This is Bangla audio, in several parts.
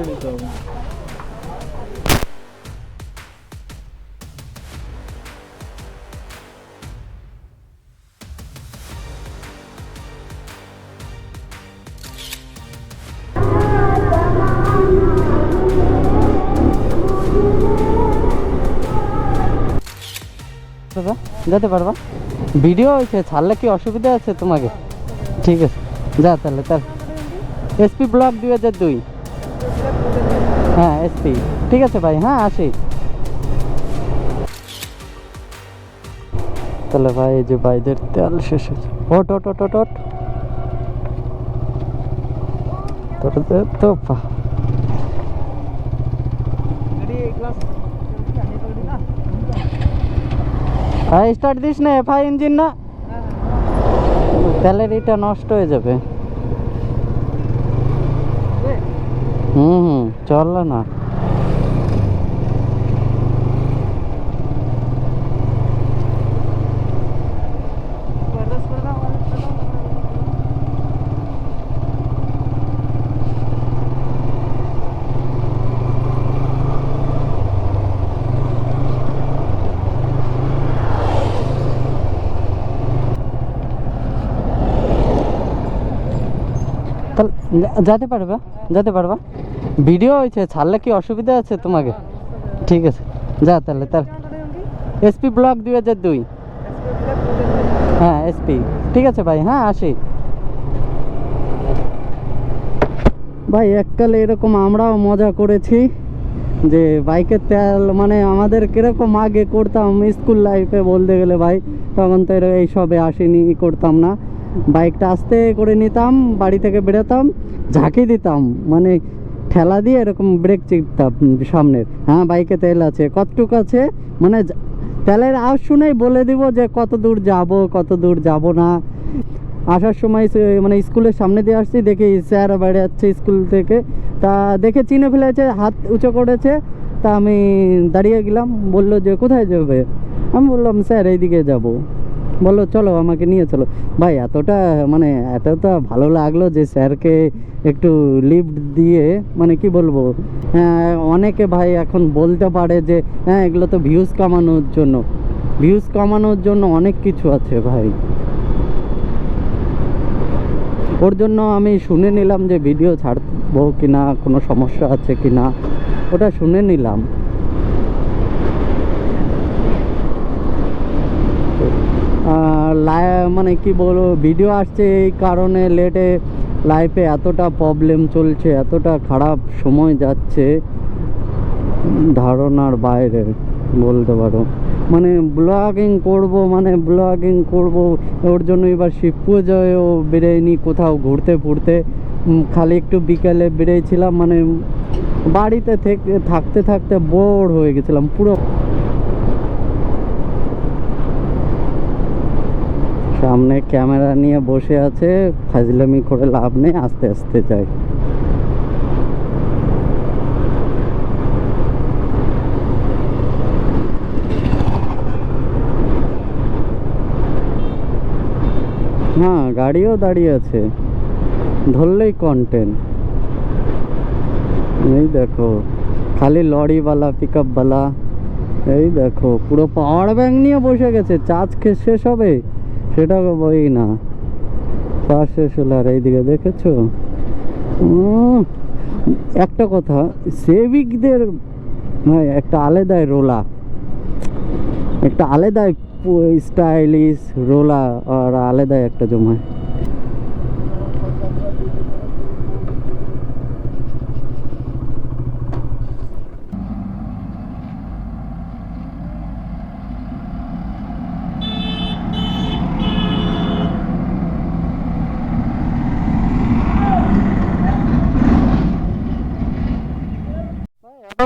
হবে দাদা যেতে পারবা? ভিডিও হয়েছে, ছাড়লে কি অসুবিধা আছে তোমাকে? ঠিক আছে, যা তাহলে তাহলে। এসপি ব্লক দুই হাজার দুই। হ্যাঁ এসপি ঠিক আছে ভাই হ্যাঁ আসি। তাহলে ভাই এই যে ভাইদের তেল শেষ হয়েছে। ওট ওট ওট ওট ওট তো পা- হ্যাঁ স্টার্ট দিস না এফআই ইঞ্জিন না। তেলের এটা নষ্ট হয়ে যাবে। হুম হুম। চল না তাহলে যা- যেতে পারবা। ভিডিও হয়েছে, ছাড়লে কি অসুবিধা আছে তোমাকে? ঠিক আছে, যা তাহলে তাহলে। এসপি ব্লক দুই হাজার দুই। হ্যাঁ এসপি ঠিক আছে ভাই হ্যাঁ আসি। ভাই, এককালে এরকম আমরাও মজা করেছি যে বাইকের তেল মানে আমাদের কীরকম আগে করতাম স্কুল লাইফে বলতে গেলে ভাই, তখন তো এর- সবে আসেনি করতাম না। বাইকটা আস্তে করে নিতাম, বাড়ি থেকে বেরোতাম, ঝাঁকি দিতাম মানে ঠেলা দিয়ে এরকম ব্রেক চিপতাম সামনের। হ্যাঁ বাইকে তেল আছে, কতটুকু আছে? মানে তেলের আওয়াজ শুনেই বলে দিব যে কত দূর যাব, কত দূর যাব না। আসার সময় মানে স্কুলের সামনে দিয়ে আসছি, দেখি স্যার বাইরে যাচ্ছে স্কুল থেকে। তা দেখে চিনে ফেলেছে, হাত উঁচু করেছে। তা আমি দাঁড়িয়ে গেলাম, বলল যে কোথায় যাবে? আমি বললাম, স্যার, এইদিকে যাব। বলল চলো, আমাকে নিয়ে চলো। ভাই, এতটা মানে এতটা ভালো লাগল যে স্যারকে একটু লিফট দিয়ে মানে কি বলব অনেকে ভাই এখন বলতে পারে যে হ্যাঁ এগুলো তো ভিউজ কামানোর জন্য। ভিউজ কামানোর জন্য অনেক কিছু আছে ভাই। ওর জন্য আমি শুনে নিলাম যে ভিডিও ছাড়বো কি না কোনো সমস্যা আছে কি না ওটা শুনে নিলাম আর লাই- মানে কি বলব ভিডিও আসছে এই কারণে লেটে লাইফে এতটা প্রবলেম চলছে, এতটা খারাপ সময় যাচ্ছে ধারণার বাইরে, বলতে পারো। মানে ব্লগিং করব মানে ব্লগিং করব, ওর জন্য এবার শিব পুজোয়ও বেরোয়নি কোথাও ঘুরতে ফুরতে। খালি একটু বিকেলে বেরিয়েছিলাম মানে বাড়িতে থেকে থাকতে থাকতে বোর হয়ে গেছিলাম, পুরো সামনে ক্যামেরা নিয়ে বসে আছে, ফাজলামি করে লাভ নেই, আস্তে আস্তে যাই। হ্যাঁ গাড়িও দাঁড়িয়ে আছে। ধরলেই কন্টেন্ট এই দেখো, খালি লরিওয়ালা পিক আপওয়ালা এই দেখো, পুরো পাওয়ার ব্যাংক নিয়ে বসে গেছে, চার্জ শেষ হবে? সেটা বই না। পাশে আর এইদিকে দেখেছ? একটা কথা, সেভিকদের ভাই একটা আলাদাই রোলা। একটা আলাদাই স্টাইলিশ রোলা আর আলাদাই একটা জমায়।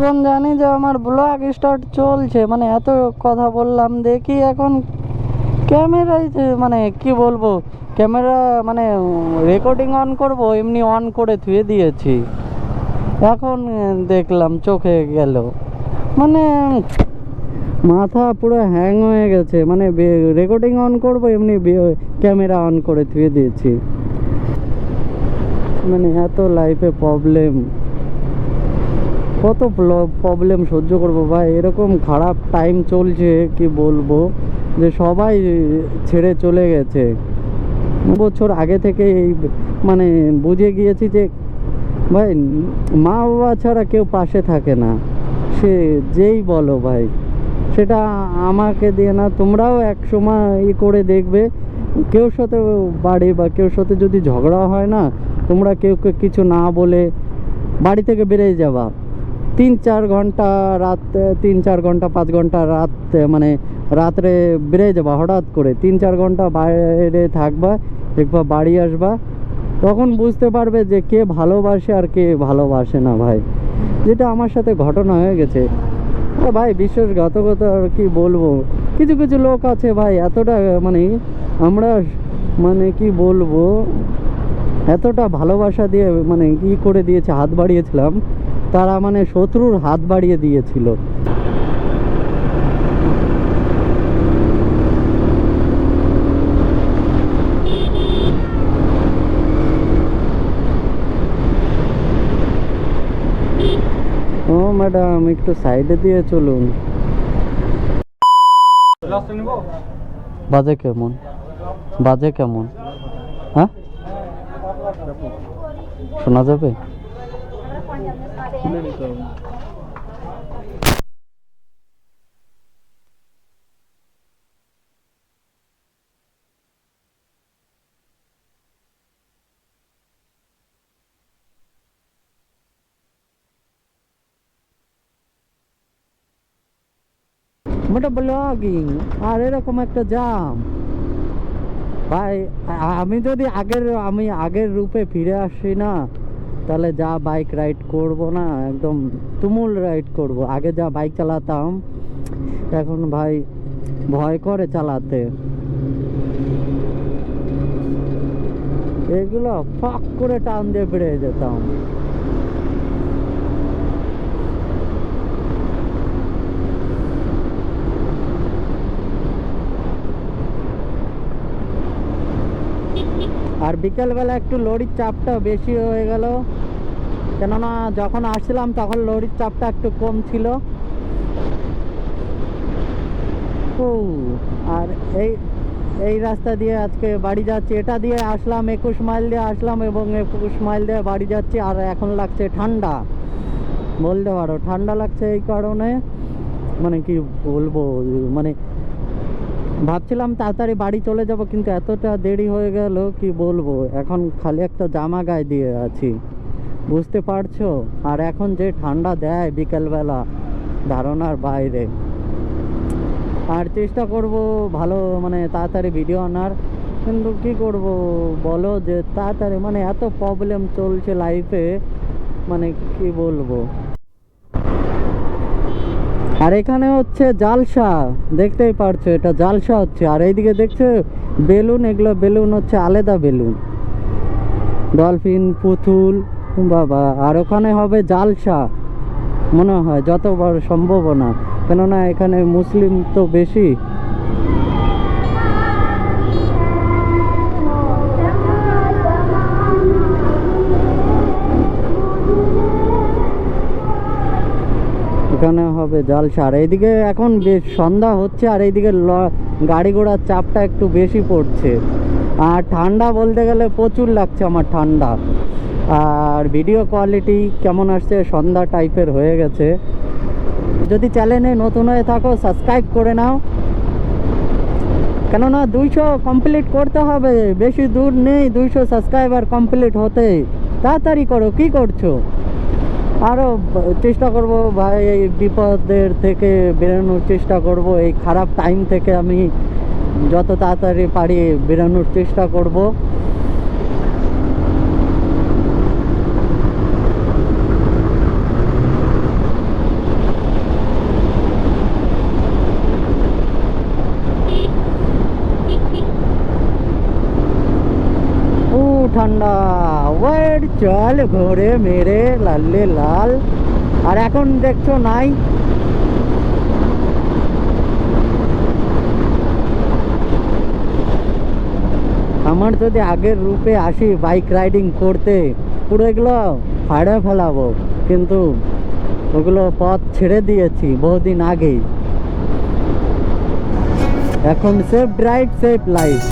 এখন জানি যে আমার ব্লগ স্টার্ট চলছে। মানে এত কথা বললাম, দেখি এখন ক্যামেরায় মানে কি বলব, ক্যামেরা মানে রেকর্ডিং অন করব, এমনি অন করে থুয়ে দিয়েছি। এখন দেখলাম চোখে গেল। মানে মাথা পুরো হ্যাং হয়ে গেছে। মানে রেকর্ডিং অন করব, এমনি ক্যামেরা অন করে থুয়ে দিয়েছি। মানে এত লাইফে প্রবলেম কত প্রবলেম সহ্য করব ভাই? এরকম খারাপ টাইম চলছে, কি বলব? যে সবাই ছেড়ে চলে গেছে। বছর আগে থেকে এই মানে বুঝে গিয়েছি যে, ভাই মা বাবা ছাড়া কেউ পাশে থাকে না। সে যেই বলো ভাই। সেটা আমাকে দিয়ে না, তোমরাও এক সময় ই করে দেখবে। কেউ সাথে বাড়ি বা কেউ সাথে যদি ঝগড়া হয় না, তোমরা কেউ কেউ কিছু না বলে বাড়ি থেকে বেরিয়ে যাবা। তিন চার ঘণ্টা রাত, তিন চার ঘণ্টা, পাঁচ ঘণ্টা রাত মানে রাত্রে বেড়ে যাবা, হঠাৎ করে। তিন চার ঘণ্টা বাইরে থাকবা দেখবা বাড়ি আসবা, তখন বুঝতে পারবে যে কে ভালোবাসে আর কে ভালোবাসে না ভাই। যেটা আমার সাথে ঘটনা হয়ে গেছে। ভাই, বিশ্বাসঘাতকতা আর কি বলব? কিছু কিছু লোক আছে ভাই, এতটা মানে আমরা মানে কি বলব? এতটা ভালোবাসা দিয়ে মানে কি করে দিয়েছে? হাত বাড়িয়েছিলাম। তারা মানে শত্রুর হাত বাড়িয়ে দিয়েছিল। ও ম্যাডাম, একটু সাইডে দিয়ে চলুন। বাজে কেমন? বাজে কেমন? হ্যাঁ? শোনা যাবে? ব্লগিং, আর এরকম একটা জাম। ভাই আমি যদি আগের, আমি আগের রূপে ফিরে আসি না তাহলে যা বাইক রাইড করব না, একদম তুমুল রাইড করব। আগে যা বাইক চালাতাম, এখন ভাই ভয় করে চালাতে। এগুলো ফাক করে টান দিয়ে বেড়ে যেতাম। আর বিকেলবেলা একটু লরির চাপটা বেশি হয়ে গেল। কেননা যখন আসছিলাম তখন লরির চাপটা একটু কম ছিল। আর এই এই রাস্তা দিয়ে আজকে বাড়ি যাচ্ছি। এটা দিয়ে আসলাম, একুশ মাইল দিয়ে আসলাম এবং একুশ মাইল দিয়ে বাড়ি যাচ্ছি আর এখন লাগছে ঠান্ডা। বলতে পারো, ঠান্ডা লাগছে এই কারণে। মানে কি বলব মানে ভাবছিলাম তাড়াতাড়ি বাড়ি চলে যাব, কিন্তু এতটা দেরি হয়ে গেল, কি বলব? এখন খালি একটা জামা গায়ে দিয়ে আছি। বুঝতে পারছ? আর এখন যে ঠান্ডা দেয় বিকেলবেলা, ধারণার বাইরে। আর চেষ্টা করব ভালো মানে তাড়াতাড়ি ভিডিও আনার। কিন্তু কি করব বলো যে তাড়াতাড়ি মানে এত প্রবলেম চলছে লাইফে মানে কি বলব? আর এখানে হচ্ছে জালসা, দেখতেই পারছ এটা জালসা হচ্ছে। আর এইদিকে দেখছ, বেলুন, এগুলো বেলুন হচ্ছে আলাদা বেলুন। ডলফিন, পুতুল, বাবা, আর ওখানে হবে জালসা, মনে হয় যত বড় সম্ভাবনা কেননা এখানে মুসলিম তো বেশি। হবে জালসা। আর এইদিকে এখন বেশ সন্ধ্যা হচ্ছে, আর এইদিকে গাড়ি ঘোড়ার চাপটা একটু বেশি পড়ছে। আর ঠান্ডা বলতে গেলে প্রচুর লাগছে আমার ঠান্ডা। আর ভিডিও কোয়ালিটি কেমন আসছে, সন্ধ্যা টাইপের হয়ে গেছে। যদি চ্যানেলে নতুন হয়ে থাকো সাবস্ক্রাইব করে নাও। কেননা দুইশো কমপ্লিট করতে হবে, বেশি দূর নেই দুইশো সাবস্ক্রাইবার কমপ্লিট হতে। তাড়াতাড়ি করো, কি করছ? আরও চেষ্টা করব ভাই, এই বিপদের থেকে বেরোনোর চেষ্টা করব, এই খারাপ টাইম থেকে আমি যত তাড়াতাড়ি পারি বেরোনোর চেষ্টা করব। ঠান্ডা। ওয়েট চল ঘোরে মেরে, লাল্লে লাল। আর এখন দেখছ নাই? আমার যদি আগের রূপে আসি বাইক রাইডিং করতে, পুরো এগুলো ফাড়ে ফেলাবো। কিন্তু ওগুলো পথ ছেড়ে দিয়েছি বহুদিন আগেই এখন সেফ ড্রাইভ, সেফ লাইফ।